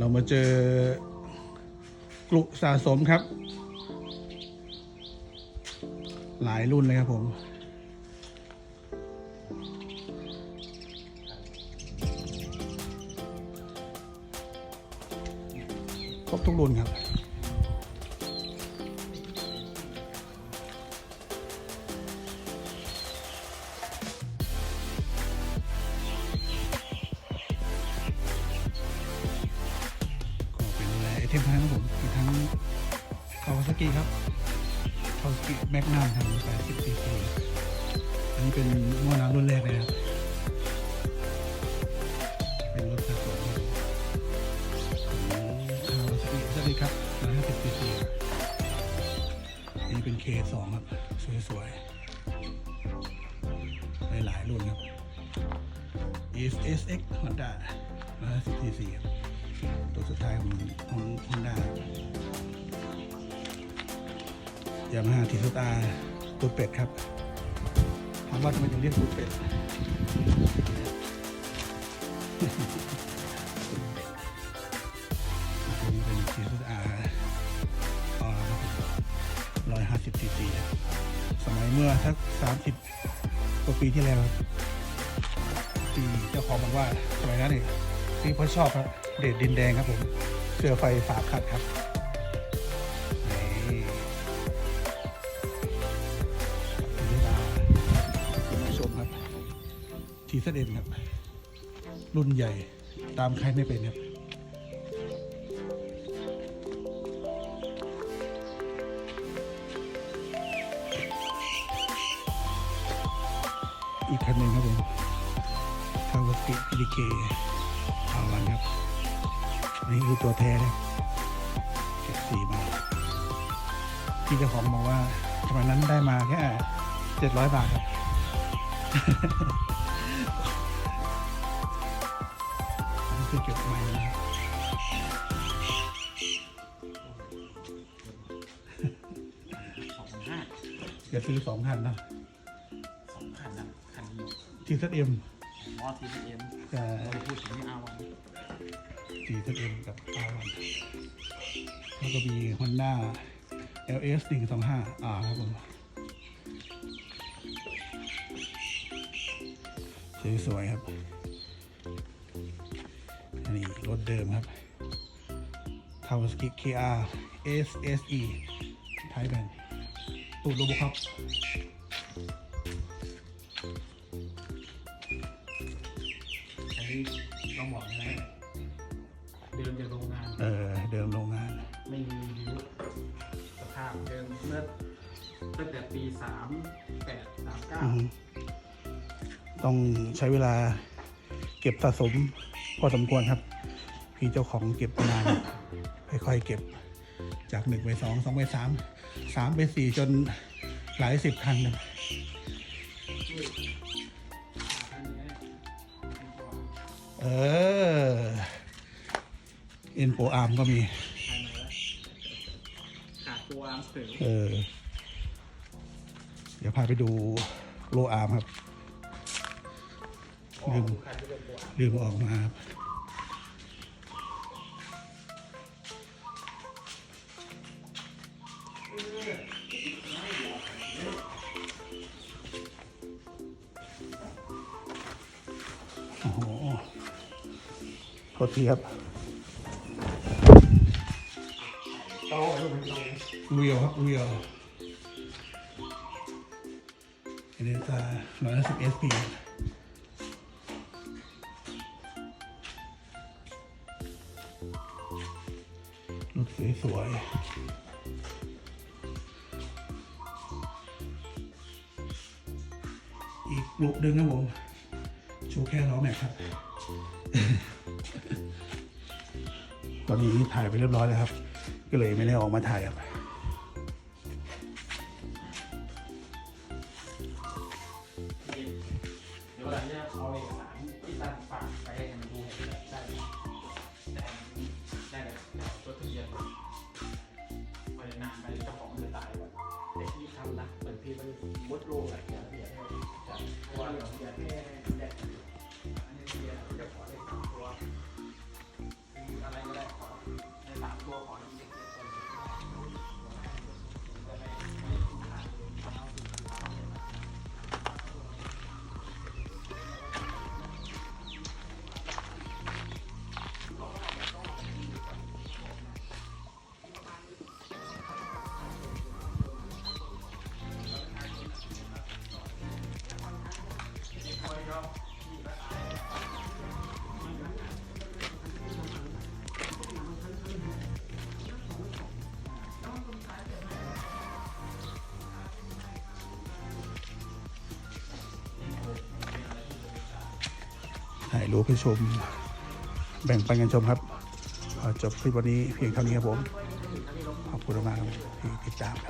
เรามาเจอกลุสะสมครับ หลายรุ่นเลยครับผม ครบทุกรุ่นครับ ทั้งครับผมมีทั้งคาวาซากิครับคาวาซากิแมกนัมครับสาย10ซีซีอันนี้เป็นหม้อน้ำรุ่นแรกเลยครับเป็นรถสะสมคาวาซากิสวัสดีครับ150ซีซีอันนี้เป็น K2 ครับ สวยๆหลายๆรุ่นครับ SX Honda 150ซีซีครับ ตัวสุดท้ายของของฮอนด้ายามาฮ่าทีสตาตัวเป็ดครับถามว่าทำไมถึงเรียกตัวเป็ดตัวนี้เป็นทีสตาร์ร้อยห้าสิบซีซีสมัยเมื่อสักสามสิบกว่าปีที่แล้ว ที่เจ้าของบอกว่าสมัยนั้นเนี่ย ที่เขาชอบครับ เดดดินแดงครับผม เสื้อไฟสาขัดครับนี่เวลาคุณผู้ชมครับทีเสด็จครับ รุ่นใหญ่ตามใครไม่เป็นครับอีกคันหนึ่งครับผมคาวาสกิพีดีเคอาวันครับอั นนี้คือตัวแท้นะเก็บสีมาที่เจ้าของบอกว่าสมัยนั้นได้มาแค่เจ็ดร้อยบาทครับอันนี้คือเก็บใหม่นะครับสองพันห้าอย่าซื้อสองคันนะสองคันนะคันนี้ทีเซเอ็มมอทีพีเอ็มกับเราพูดถึงอา วันทีเซเอ็มกับอาวันแล้วก็มี Honda LS 1 2 5 R ครับผมสวยๆครับ อันนี้รถเดิมครับ Kawasaki KR SSE ไทยแบนตูดโลโบครับอันนี้ต้องบอกนะ ตั้งแต่ปีสามแปดสามเก้าอือฮึต้องใช้เวลาเก็บสะสมพอสมควรครับ พี่เจ้าของเก็บนาน ค่อยๆเก็บจากหนึ่งไปสองสองไปสามสามไปสี่จนหลายสิบคันครับเออเอ็นโปอาร์มก็มี ขาดตัวอาร์มเสริม เออเดี๋ยวพาไปดูโลอาร์มครับลืมขาดที่เป็นตัวอาร์มลืมออกมาครับโอ้โหโทษทีครับโตลูกมันโตเรียวครับเรียว เอเดต้าร้อยสิบเอสพีรถสวยอีกลุ่มหนึ่งครับผมโชว์แค่ล้อแม็กครับ ตอนนี้ถ่ายไปเรียบร้อยแล้วครับ ก็เลยไม่ได้ออกมาถ่ายครับ มุดโลกอะไร ถ่ายรูปให้ชม แบ่งปันกันชมครับ ขอจบคลิปวันนี้เพียงเท่านี้ครับผม ขอบคุณมากที่ติดตามครับ